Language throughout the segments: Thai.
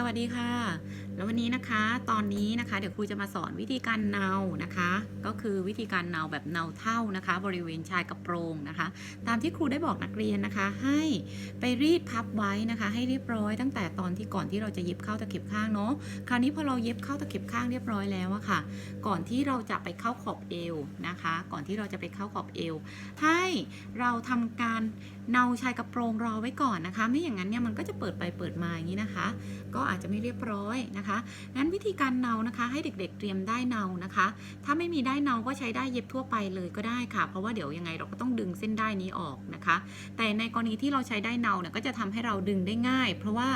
สวัสดีค่ะ แล้ววันนี้นะคะตอนนี้นะคะ เดี๋ยวครูจะมาสอนวิธีการเนานะคะ ก็คือวิธีการเนาแบบเนาเท่านะคะ บริเวณชายกระโปรงนะคะ ตามที่ครูได้บอกนักเรียนนะคะ ให้ไปรีดพับไว้นะคะ ให้เรียบร้อยตั้งแต่ตอนที่ก่อนที่เราจะเย็บเข้าตะเข็บข้างเนาะคราวนี้พอเราเย็บเข้าตะเข็บข้างเรียบร้อยแล้วอะค่ะ ก่อนที่เราจะไปเข้าขอบเอวนะคะ ก่อนที่เราจะไปเข้าขอบเอวให้เราทำการเนาชายกระโปรงรอไว้ก่อนนะคะ ไม่อย่างนั้นเนี่ยมันก็จะเปิดไปเปิดมาอย่างนี้นะคะ ก็อาจจะไม่เรียบร้อยนะคะงั้นวิธีการเนานะคะ ให้เด็กๆเตรียมได้เนานะคะ ถ้าไม่มีได้เนาก็ใช้ได้เย็บทั่วไปเลยก็ได้ค่ะ เพราะว่าเดี๋ยวยังไงเราก็ต้องดึงเส้นได้นี้ออกนะคะ แต่ในกรณีที่เราใช้ได้เนาเนี่ยก็จะทำให้เราดึงได้ง่าย เพราะว่า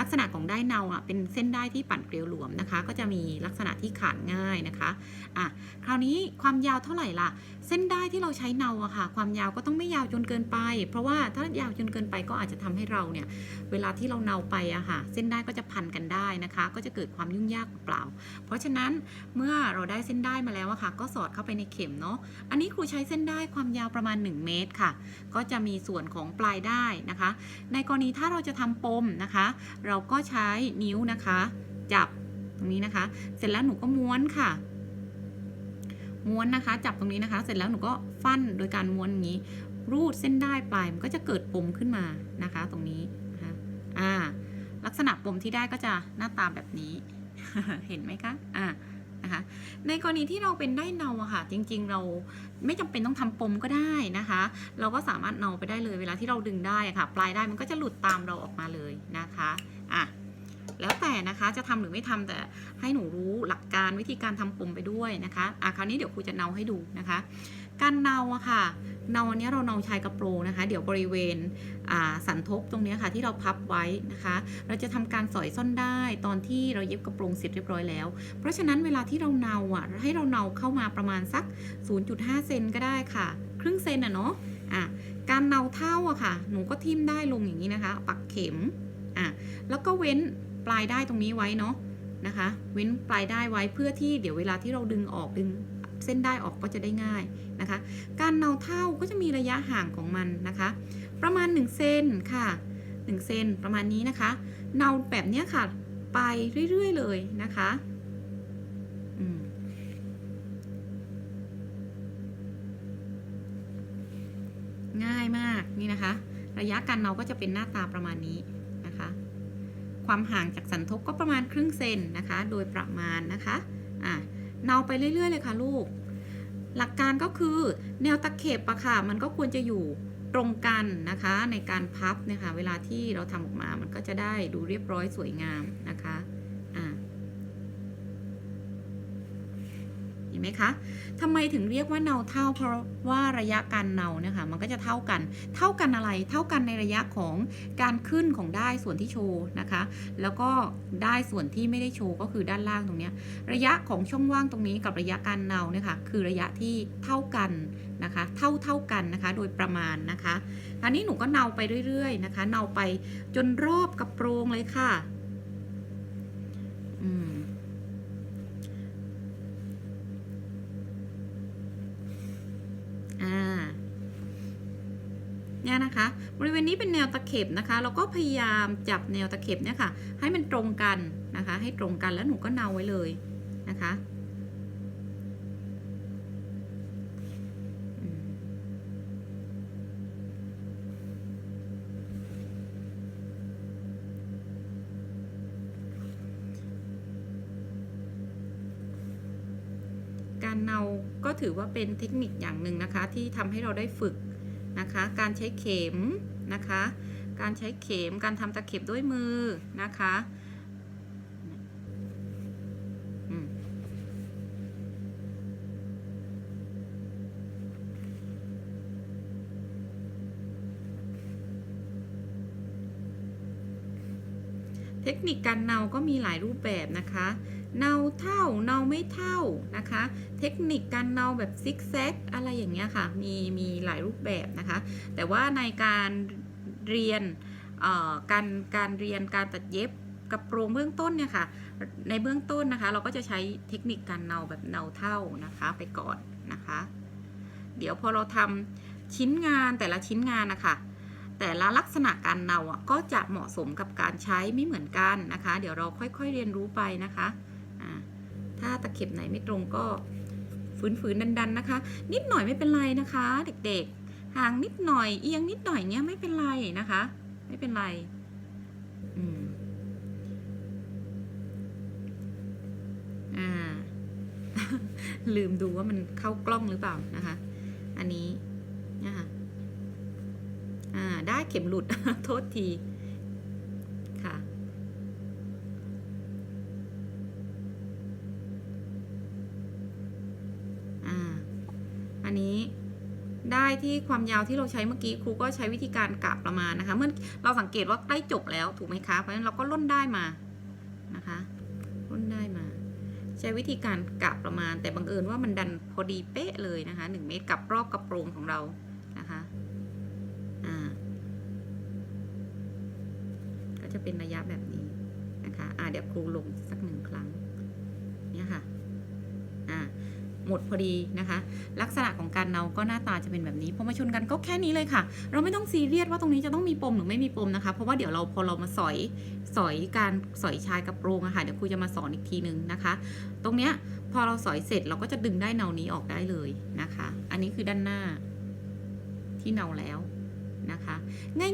ลักษณะของได้เนาอะเป็นเส้นได้ที่ปั่นเกลียวหลวมนะคะ ก็จะมีลักษณะที่ขาดง่ายนะคะอะคราวนี้ความยาวเท่าไหร่ล่ะ เส้นได้ที่เราใช้เนาอะค่ะ ความยาวก็ต้องไม่ยาวจนเกินไป เพราะว่าถ้ายาวจนเกินไปก็อาจจะทำให้เราเนี่ยเวลาที่เราเนาไปอะค่ะ เส้นได้ก็จะพันกันได้นะคะ ก็จะเกิดความยุ่งยากเปล่า เพราะฉะนั้นเมื่อเราได้เส้นได้มาแล้วอะค่ะ ก็สอดเข้าไปในเข็มเนาะอันนี้ครูใช้เส้นได้ความยาวประมาณ 1 เมตรค่ะ ก็จะมีส่วนของปลายได้นะคะ ในกรณีถ้าเราจะทำปมนะคะ เราก็ใช้นิ้วนะคะ จับตรงนี้นะคะ เสร็จแล้วหนูก็ม้วนค่ะ ม้วนนะคะ จับตรงนี้นะคะ เสร็จแล้วหนูก็ฟันโดยการม้วนอย่างนี้ รูดเส้นได้ปลายมันก็จะเกิดปมขึ้นมานะคะ ตรงนี้นะคะอ่า ลักษณะปมที่ได้ก็จะหน้าตาแบบนี้ เห็นไหมคะอ่านะคะ ในกรณีที่เราเป็นได้เนาอะค่ะ จริง ๆ เราไม่จำเป็นต้องทำปมก็ได้นะคะ เราก็สามารถเนาไปได้เลยเวลาที่เราดึงได้ะค่ะ ปลายได้มันก็จะหลุดตามเราออกมาเลยนะคะอะ แล้วแต่นะคะจะทำหรือไม่ทำแต่ให้หนูรู้หลักการวิธีการทำปมไปด้วยนะคะอะคราวนี้เดี๋ยวครูจะเนาให้ดูนะคะ การเนาอะค่ะเนาอันนี้เราเนาชายกระโปรงนะคะ เดี๋ยวบริเวณสันทบตรงเนี้ยค่ะที่เราพับไว้นะคะ เราจะทำการสอยซ่อนได้ตอนที่เราเย็บกระโปรงเสร็จเรียบร้อยแล้ว เพราะฉะนั้นเวลาที่เราเนาอะให้เราเนาเข้ามาประมาณสัก 0.5 เซนก็ได้ค่ะ ครึ่งเซนอะเนาะอะการเนาเท่าอะค่ะ หนูก็ทิ่มได้ลงอย่างนี้นะคะ ปักเข็มอะแล้วก็เว้น ปลายได้ตรงนี้ไว้เนาะนะคะ เว้นปลายได้ไว้เพื่อที่เดี๋ยวเวลาที่เราดึงออกดึงเส้นได้ออกก็จะได้ง่ายนะคะ การเนาเท่าก็จะมีระยะห่างของมันนะคะ ประมาณ1เซนค่ะ1เซนประมาณนี้นะคะ เนาแบบนี้ค่ะ ไปเรื่อยๆเลยนะคะง่ายมากนี่นะคะ ระยะการเนาก็จะเป็นหน้าตาประมาณนี้ ความห่างจากสันทบก็ประมาณครึ่งเซนนะคะ โดยประมาณนะคะอะเนาไปเรื่อยๆเลยค่ะลูก หลักการก็คือแนวตะเข็บอะค่ะ มันก็ควรจะอยู่ตรงกันนะคะในการพับเนี่ยค่ะเวลาที่เราทำออกมามันก็จะได้ดูเรียบร้อยสวยงามนะคะ ไหมคะทำไมถึงเรียกว่าเนาเท่า เพราะว่าระยะการเนาเนี่ยค่ะมันก็จะเท่ากัน เท่ากันอะไร เท่ากันในระยะของการขึ้นของได้ส่วนที่โชว์นะคะ แล้วก็ได้ส่วนที่ไม่ได้โชว์ก็คือด้านล่างตรงนี้ ระยะของช่องว่างตรงนี้กับระยะการเนาเนี่ยค่ะคือระยะที่เท่ากันนะคะ เท่าเท่ากันนะคะ โดยประมาณนะคะคราวนี้หนูก็เนาไปเรื่อยๆนะคะ เนาไปจนรอบกระโปรงเลยค่ะ นะคะ บริเวณนี้เป็นแนวตะเข็บนะคะ เราก็พยายามจับแนวตะเข็บเนี่ยค่ะ ให้มันตรงกันนะคะ ให้ตรงกันแล้วหนูก็เนาไว้เลยนะคะการเนาก็ถือว่าเป็นเทคนิคอย่างหนึ่งนะคะ ที่ทำให้เราได้ฝึก นะคะ การใช้เข็มนะคะ การใช้เข็ม การทำตะเข็บด้วยมือนะคะเทคนิคการเนาก็มีหลายรูปแบบนะคะ เนาเท่าเนาไม่เท่านะคะ เทคนิคการเนาแบบซิกแซกอะไรอย่างเงี้ยค่ะ มีมีหลายรูปแบบนะคะ แต่ว่าในการเรียนการการเรียนการตัดเย็บกระโปรงเบื้องต้นเนี่ยค่ะ ในเบื้องต้นนะคะ เราก็จะใช้เทคนิคการเนาแบบเนาเท่านะคะไปก่อนนะคะ เดี๋ยวพอเราทำชิ้นงานแต่ละชิ้นงานนะคะแต่ละลักษณะการเนาอะก็จะเหมาะสมกับการใช้ไม่เหมือนกันนะคะ เดี๋ยวเราค่อยๆเรียนรู้ไปนะคะ ถ้าตะเข็บไหนไม่ตรงก็ฝืนๆดันๆนะคะ นิดหน่อยไม่เป็นไรนะคะ เด็กๆ ห่างนิดหน่อยเอียงนิดหน่อยเงี้ยไม่เป็นไรนะคะ ไม่เป็นไรอืมอ่า ลืมดูว่ามันเข้ากล้องหรือเปล่านะคะ อันนี้นี่ยค่ะอ่าได้เข็มหลุด โทษที นนี้ได้ที่ความยาวที่เราใช้เมื่อกี้ครูก็ใช้วิธีการกะประมาณนะคะ เมื่อเราสังเกตว่าใกล้จบแล้วถูกไหมคะเพราะฉะนั้นเราก็ล่นได้มานะคะล่นได้มา ใช้วิธีการกะประมาณ แต่บังเอิญว่ามันดันพอดีเป๊ะเลยนะคะหนึ่งเมตรกับรอบกระโปรงของเรานะคะอ่าก็จะเป็นระยะแบบนี้นะคะอ่าเดี๋ยวครูลงสักหนึ่งครั้งเนี่ยค่ะ ดพอดีนะคะ ลักษณะของการเนาก็หน้าตาจะเป็นแบบนี้พอมาชนกันก็แค่นี้เลยค่ะ เราไม่ต้องซีเรียสว่าตรงนี้จะต้องมีปมหรือไม่มีปมนะคะ เพราะว่าเดี๋ยวเราพอเรามาสอยสอยการสอยชายกับโรงอะค่ะเดี๋ยวครูจะมาสอนอีกทีนึงนะคะ ตรงเนี้ยพอเราสอยเสร็จเราก็จะดึงได้เนานี้ออกได้เลยนะคะ อันนี้คือด้านหน้าที่เนาแล้ว นะคะ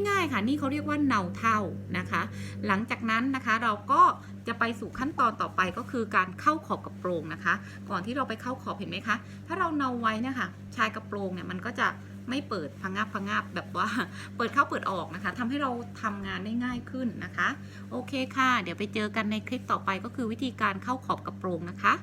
ง่ายๆค่ะนี่เขาเรียกว่าเนาเท่านะคะ หลังจากนั้นนะคะเราก็จะไปสู่ขั้นตอนต่อไปก็คือการเข้าขอบกระโปรงนะคะ ก่อนที่เราไปเข้าขอบเห็นไหมคะ ถ้าเราเนาไว้นี่ยค่ะชายกระโปรงเนี่ยมันก็จะไม่เปิดพังงาบพังงาบแบบว่าเปิดเข้าเปิดออกนะคะทำให้เราทำงานได้ง่ายขึ้นนะคะ โอเคค่ะ เดี๋ยวไปเจอกันในคลิปต่อไปก็คือวิธีการเข้าขอบกระโปรงนะคะ